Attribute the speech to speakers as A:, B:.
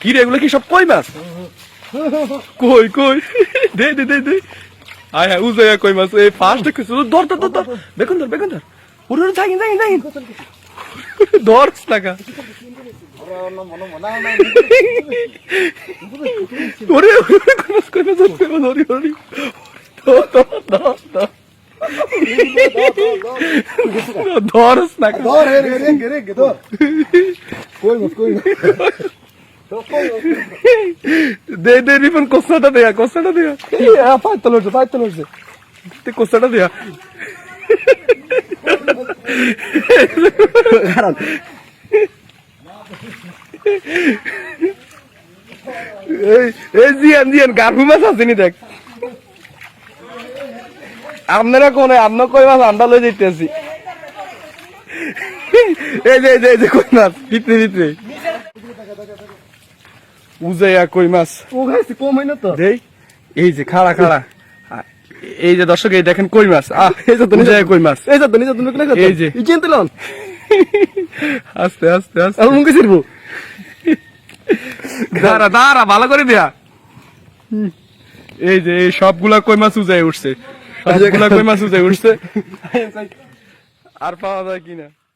A: কি রে এগুলো কি সব কই মাছ কই কই দে দে দে দে আয় হ্যাঁ উজয়া কই মাছ এই ফার্স্ট দেখছিস ধর ধর ধর ধর বেগুন ধর বেগুন ধর ওরে ওরে যাই যাই যাই ধর টাকা ওরে ওরে কই মাছ কই মাছ কই মাছ ওরে ওরে ধর ধর ধর ধর ধরস না
B: ধর রে রে রে রে রে ধর কই মাছ কই মাছ
A: দে দে রিপন কোসাটা দেয়া কোসাটা দেয়া।
B: পাই তলছে পাই তলছে
A: তে কোসাটা দেয়া।
B: কারণ
A: এই এই জিয়ান জিয়ান গার্ভু মাছ আসেনি দেখ। আপনারা কোনে আপনার কই মাছ আন্ডা লই যেতেছি এই যে এই যে এই যে কই মাছ ভিতরে ভিতরে। উজাইয়া কই মাছ।
B: ও কম হয় না তো?
A: দেই এই যে খাড়া খাড়া। এই যে দর্শক এই দেখেন কই মাছ। আহ
B: এই যে তো নিজে-
A: উজাইয়া কই মাছ।
B: এই যে তো নিজে তুমি কোনে
A: এই যে।
B: ই চিনতে লন।
A: আস্তে আস্তে আস্তে।
B: আর মুখে ছিড়বো।
A: দাঁড়া দাঁড়া ভালো করে দেয়া। এই যে এই সবগুলা কই মাছ উজাই উঠছে। সবগুলা কই মাছ উজাই উঠছে। আর পাওয়া যায় কিনা?